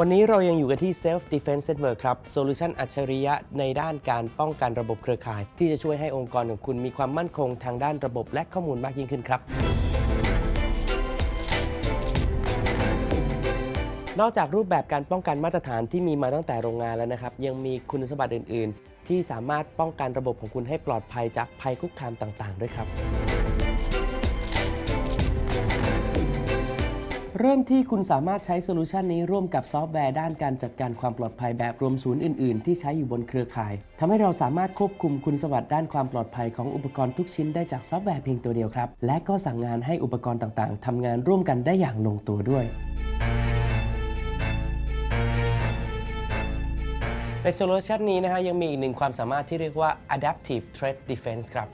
วันนี้เรายังอยู่กันที่ Self Defense Network ครับโซลูชันอัจฉริยะในด้านการป้องกันระบบเครือข่าย ที่จะช่วยให้องค์กรของคุณมีความมั่นคงทางด้านระบบและข้อมูลมากยิ่งขึ้นครับ นอกจากรูปแบบการป้องกันมาตรฐานที่มีมาตั้งแต่โรงงานแล้วนะครับ ยังมีคุณสมบัติอื่น ๆ ที่สามารถป้องกันระบบของคุณให้ปลอดภัยจากภัยคุกคามต่าง ๆ ด้วยครับ เริ่มที่คุณสามารถใช้โซลูชันนี้ร่วมกับซอฟต์แวร์ด้านการจัดการความปลอดภัยแบบรวมศูนย์อื่น ๆ ที่ใช้อยู่บนเครือข่ายทำให้เราสามารถควบคุมคุณสมบัติด้านความปลอดภัยของอุปกรณ์ทุกชิ้นได้จากซอฟต์แวร์เพียงตัวเดียวครับ และก็สั่งงานให้อุปกรณ์ต่าง ๆทำงานร่วมกันได้อย่างลงตัวด้วยในโซลูชันนี้นะฮะยังมีอีกหนึ่งความสามารถที่เรียกว่า adaptive threat defense ครับ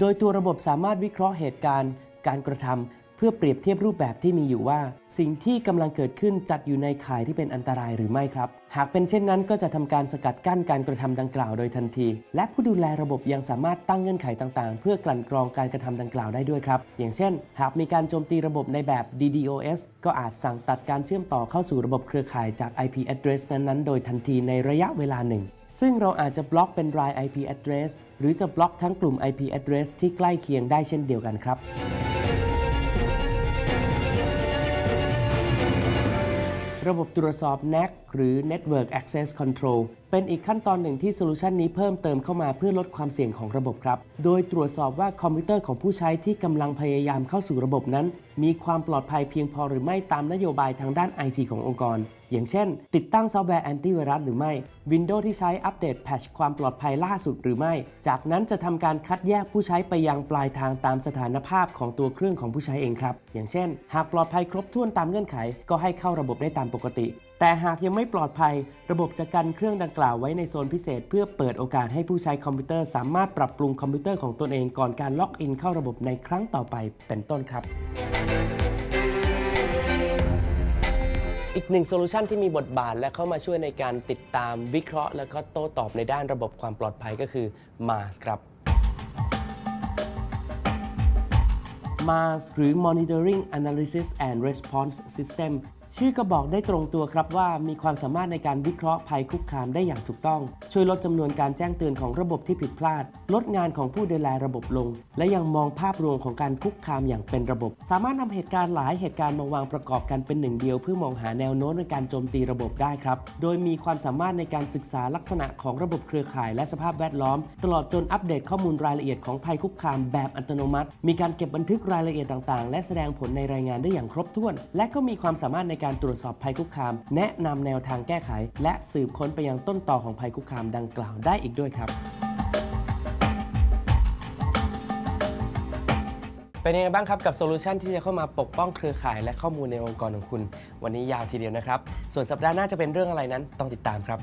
โดยตัวระบบสามารถวิเคราะห์เหตุการณ์ การกระทำ พื่อเปรียบเทียบรูปแบบที่มีอยู่ว่า สิ่งที่กำลังเกิดขึ้นจัดอยู่ในข่ายที่เป็นอันตรายหรือไม่ครับ หากเป็นเช่นนั้นก็จะทำการสกัดกั้นการกระทำดังกล่าวโดยทันที และผู้ดูแลระบบยังสามารถตั้งเงื่อนไขต่างๆ เพื่อกลั่นกรองการกระทำดังกล่าวได้ด้วยครับ อย่างเช่น หากมีการโจมตีระบบในแบบ DDoS ก็อาจสั่งตัดการเชื่อมต่อเข้าสู่ระบบเครือข่ายจาก IP address นั้นๆ โดยทันทีในระยะเวลาหนึ่งซึ่งเราอาจจะบล็อกเป็นราย IP address หรือจะบล็อกทั้งกลุ่ม IP address ที่ใกล้เคียงได้เช่นเดียวกันครับ ระบบตรวจสอบ NAC หรือ Network Access Control เป็นอีกขั้นตอนหนึ่งที่โซลูชันนี้เพิ่มเติมเข้ามาเพื่อลดความเสี่ยงของระบบครับ โดยตรวจสอบว่าคอมพิวเตอร์ของผู้ใช้ที่กำลังพยายามเข้าสู่ระบบนั้น มีความปลอดภัยเพียงพอหรือไม่ตามนโยบายทางด้านไอทีขององค์กร อย่างเช่น ติดตั้งซอฟต์แวร์แอนตี้ไวรัสหรือไม่ Windows ที่ใช้อัปเดตแพทช์ความปลอดภัยล่าสุดหรือไม่ จากนั้นจะทำการคัดแยกผู้ใช้ไปยังปลายทางตามสถานภาพของตัวเครื่องของผู้ใช้เองครับ อย่างเช่น หากปลอดภัยครบถ้วนตามเงื่อนไข ก็ให้เข้าระบบได้ตามปกติ แต่หากยังไม่ปลอดภัย ระบบจะกันเครื่องดังกล่าวไว้ในโซนพิเศษ เพื่อเปิดโอกาสให้ผู้ใช้คอมพิวเตอร์สามารถปรับปรุงคอมพิวเตอร์ของตนเองก่อนการล็อกอินเข้าระบบในครั้งต่อไปเป็นต้นครับ อีกหนึ่งโซลูชันที่มีบทบาทและเข้ามาช่วยในการติดตามวิเคราะห์ และก็โต้ตอบในด้านระบบความปลอดภัยก็คือ MAS ครับ MAS หรือ Monitoring Analysis and Response System ชื่อก็บอกได้ตรงตัวครับว่ามีความสามารถในการวิเคราะห์ภัยคุกคามได้อย่างถูกต้อง ช่วยลดจำนวนการแจ้งเตือนของระบบที่ผิดพลาด ลดงานของผู้ดูแลระบบลง และยังมองภาพรวมของการคุกคามอย่างเป็นระบบ สามารถนำเหตุการณ์หลายเหตุการณ์มาวางประกอบกันเป็นหนึ่งเดียว เพื่อมองหาแนวโน้มในการโจมตีระบบได้ครับ โดยมีความสามารถในการศึกษาลักษณะของระบบเครือข่าย และสภาพแวดล้อม ตลอดจนอัปเดตข้อมูลรายละเอียดของภัยคุกคามแบบอัตโนมัติ มีการเก็บบันทึกรายละเอียดต่าง ๆ และแสดงผลในรายงานได้อย่างครบถ้วน และก็มีความสามารถในการตรวจสอบภัยคุกคาม แนะนำแนวทางแก้ไข และสืบค้นไปยังต้นต่อของภัยคุกคามดังกล่าวได้อีกด้วยครับเป็นยังไงบ้างครับกับโซลูชันที่จะเข้ามาปกป้องเครือข่ายและข้อมูลในองค์กรของคุณ วันนี้ยาวทีเดียวนะครับ ส่วนสัปดาห์หน้าจะเป็นเรื่องอะไรนั้นต้องติดตามครับ